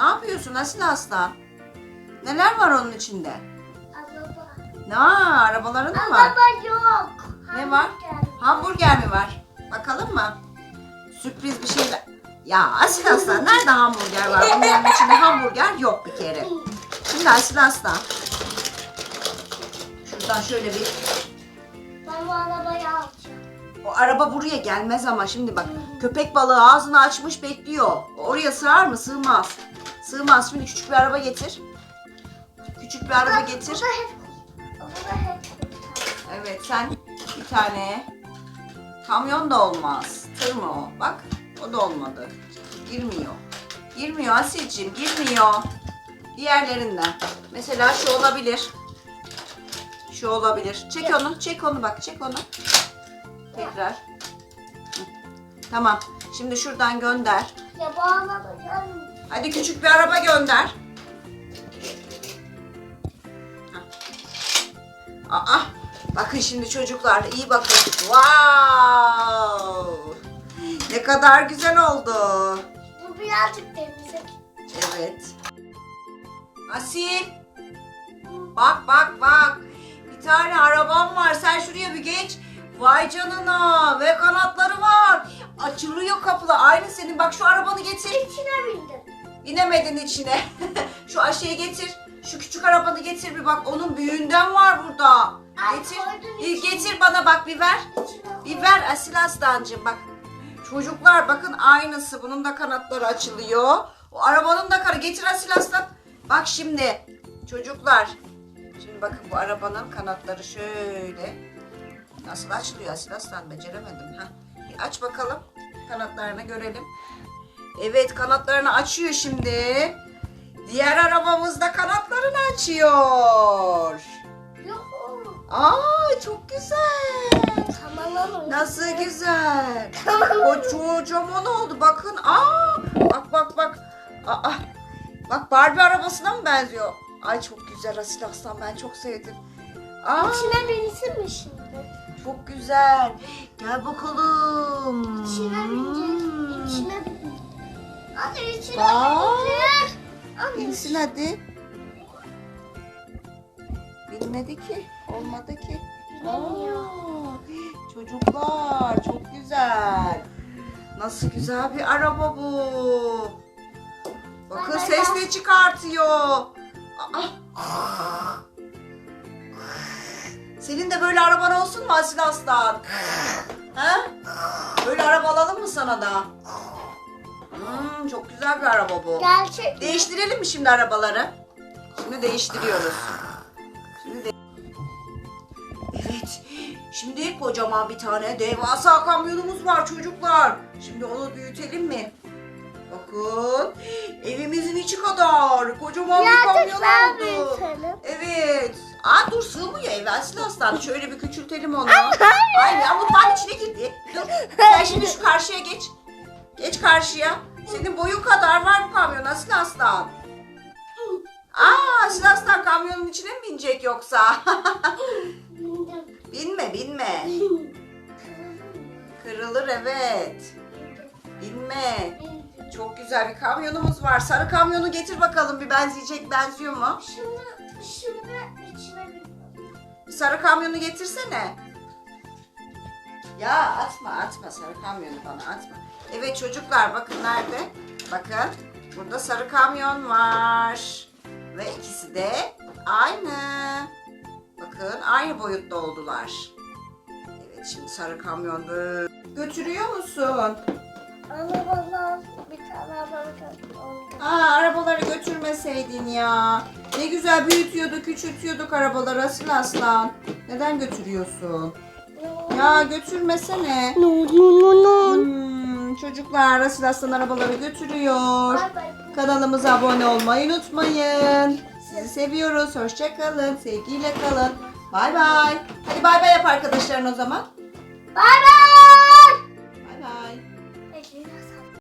Ne yapıyorsun Asil Aslan? Neler var onun içinde? Araba. Ne arabaların mı var? Araba yok. Ne var? Hamburger. Hamburger mi var? Bakalım mı? Sürpriz bir şeyler. Ya Asil Aslan nerede hamburger var? Bunların içinde hamburger yok bir kere. Şimdi Asil Aslan. Şuradan şöyle bir Ben bu arabayı alacağım. O araba buraya gelmez ama şimdi bak köpek balığı ağzını açmış bekliyor. Oraya sığar mı? Sığmaz. Sığmaz. Şimdi küçük bir araba getir. Küçük bir araba getir. Bu da hep bu da hep Evet sen bir tane. Kamyon da olmaz. Tır mı o? Bak o da olmadı. Girmiyor. Girmiyor Asilciğim girmiyor. Diğerlerinden. Mesela şu olabilir. Şu olabilir. Çek onu, çek onu bak, çek onu. Tekrar. Tamam. Şimdi şuradan gönder. Ya gelmiyor. Hadi küçük bir araba gönder. Aa, bakın şimdi çocuklar iyi bakın. Wow! Ne kadar güzel oldu. Bu birazcık temizlik. Evet. Asil. Bak bak bak. Bir tane arabam var. Sen şuraya bir geç. Vay canına. Ve kanatları var. Açılıyor kapılar. Aynı senin. Bak şu arabanı getir. İçine bindim. Binemedin içine. Şu aşağıya getir. Şu küçük arabanı getir bir bak. Onun büyüğünden var burada. Ay, Getir. Bir getir bana bak bir ver. Bir ver Asil Aslancığım bak. Çocuklar bakın aynısı. Bunun da kanatları açılıyor. O arabanın da kanı. Getir Asil Aslan. Bak şimdi. Çocuklar. Şimdi bakın bu arabanın kanatları şöyle. Nasıl açılıyor Asil Aslan? Beceremedim. Ha. Bir aç bakalım. Kanatlarını görelim. Evet kanatlarını açıyor şimdi. Diğer arabamız da kanatlarını açıyor. Aa çok güzel. Nasıl güzel. Kocaman oldu bakın. Aa, bak bak bak. Aa, bak Barbie arabasına mı benziyor? Ay çok güzel Asil Aslan ben çok sevdim. Aa, İçine binsin mi şimdi? çok güzel. Gel bakalım. İçine binecek. İçine içine Bak. Binsin hadi. Bilmedi ki. Olmadı ki. Aa, çocuklar çok güzel. Nasıl güzel bir araba bu. Bakın ses ne çıkartıyor. Aa. Senin de böyle araban olsun mu Asil Aslan? Ha? Böyle araba alalım mı sana da? Hmm, çok güzel bir araba bu. Gerçek? Değiştirelim mi şimdi arabaları? Şimdi değiştiriyoruz. Şimdi de- Evet. Şimdi kocaman bir tane devasa kamyonumuz var çocuklar. Şimdi onu büyütelim mi? Bakın. Evimizin içi kadar. Kocaman bir Birazcık kamyon daha oldu. büyütelim. Evet. Aa dur sığmıyor eve Aslı Aslan. Şöyle bir küçültelim onu. Ay ya mutfağın içine girdi. Dur. Sen şimdi şu karşıya geç. Geç karşıya. Senin boyun kadar var bu kamyon Aslı Aslan. Aa Aslı Aslan kamyonun içine mi binecek yoksa? Binme binme. Kırılır evet. Binme. Çok güzel bir kamyonumuz var. Sarı kamyonu getir bakalım bir benzeyecek benziyor mu? Şimdi, şimdi içine. Bir sarı kamyonu getirsene. Ya atma atma sarı kamyonu bana atma. Evet çocuklar bakın nerede? Bakın burada sarı kamyon var. Ve ikisi de aynı. Bakın aynı boyutta oldular. Evet şimdi sarı kamyon böyle. Götürüyor musun? Arabalar bir tane araba. Aa arabaları götürmeseydin ya. Ne güzel büyütüyorduk, küçültüyorduk arabaları Asil Aslan. Neden götürüyorsun? Ya götürmesene. No no no no. Hmm, çocuklar Asil Aslan arabaları götürüyor. Bay bay. Kanalımıza abone olmayı unutmayın. Sizi seviyoruz. Hoşçakalın. Sevgiyle kalın. Bay bay. Hadi bay bay yap arkadaşların o zaman. Bay bay.